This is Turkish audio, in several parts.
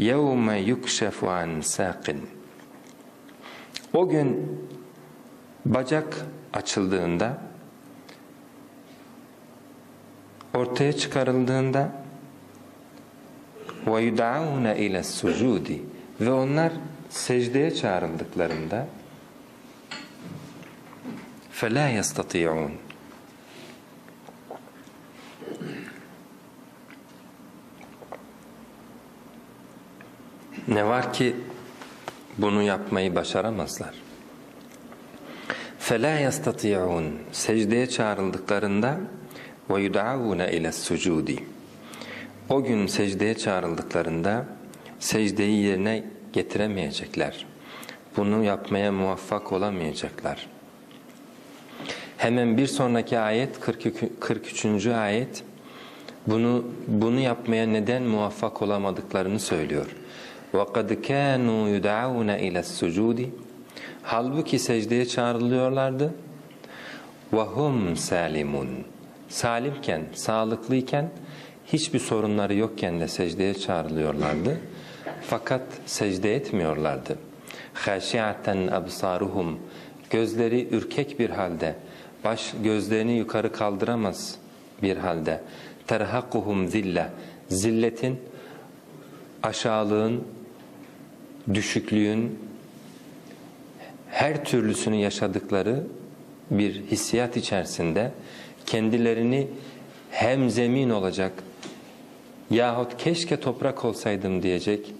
yevme yukşefu an saqin. O gün bacak açıldığında ortaya çıkarıldığında ve yud'auna ile sucudi ve onlar secdeye çağrıldıklarında fela yastati'un Ne var ki bunu yapmayı başaramazlar. فَلَا يَسْتَطِيعُونَ Secdeye çağrıldıklarında وَيُدْعَوُونَ اِلَى السُّجُودِ O gün secdeye çağrıldıklarında secdeyi yerine getiremeyecekler. Bunu yapmaya muvaffak olamayacaklar. Hemen bir sonraki ayet 42, 43. ayet bunu bunu yapmaya neden muvaffak olamadıklarını söylüyor. وَقَدْ كَانُوا يُدْعَوْنَ اِلَى السُّجُودِ Halbuki secdeye çağrılıyorlardı. وَهُمْ salimun Salimken, sağlıklıyken, hiçbir sorunları yokken de secdeye çağrılıyorlardı. Fakat secde etmiyorlardı. خَاشِعَةً أَبْصَارُهُمْ Gözleri ürkek bir halde, baş gözlerini yukarı kaldıramaz bir halde. تَرْهَقُهُمْ zille Zilletin, aşağılığın, düşüklüğün, her türlüsünü yaşadıkları bir hissiyat içerisinde kendilerini hem zemin olacak yahut keşke toprak olsaydım diyecek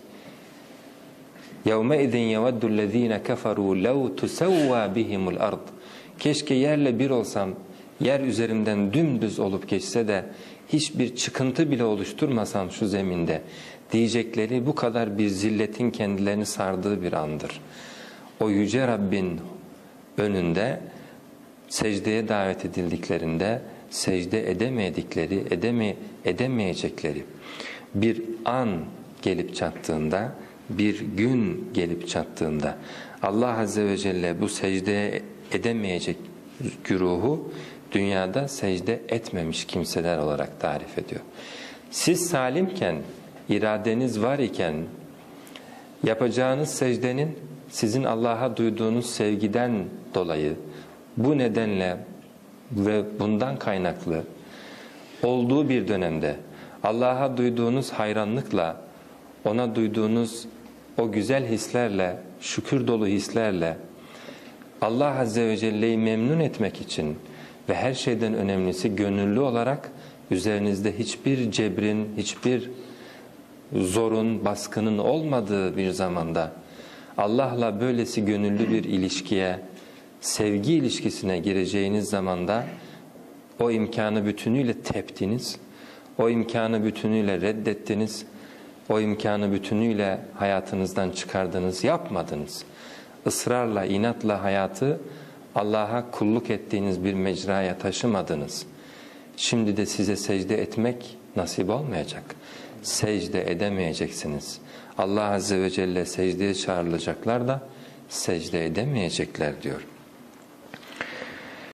يَوْمَئِذٍ يَوَدُّ الَّذ۪ينَ كَفَرُوا لَوْ تُسَوَّى بِهِمُ الْأَرْضِ Keşke yerle bir olsam, yer üzerimden dümdüz olup geçse de hiçbir çıkıntı bile oluşturmasam şu zeminde diyecekleri bu kadar bir zilletin kendilerini sardığı bir andır. O yüce Rabbin önünde secdeye davet edildiklerinde secde edemedikleri, edeme, edemeyecekleri bir an gelip çattığında, bir gün gelip çattığında Allah Azze ve Celle bu secde edemeyecek güruhu dünyada secde etmemiş kimseler olarak tarif ediyor. Siz salimken, iradeniz var iken yapacağınız secdenin sizin Allah'a duyduğunuz sevgiden dolayı bu nedenle ve bundan kaynaklı olduğu bir dönemde Allah'a duyduğunuz hayranlıkla, ona duyduğunuz o güzel hislerle, şükür dolu hislerle Allah Azze ve Celle'yi memnun etmek için ve her şeyden önemlisi gönüllü olarak üzerinizde hiçbir cebrin, hiçbir zorun, baskının olmadığı bir zamanda Allah'la böylesi gönüllü bir ilişkiye, sevgi ilişkisine gireceğiniz zamanda o imkanı bütünüyle teptiniz, o imkanı bütünüyle reddettiniz, o imkanı bütünüyle hayatınızdan çıkardınız, yapmadınız. Israrla, inatla hayatı Allah'a kulluk ettiğiniz bir mecraya taşımadınız. Şimdi de size secde etmek nasip olmayacak. Secde edemeyeceksiniz. Allah Azze ve Celle secdeye çağrılacaklar da secde edemeyecekler diyor.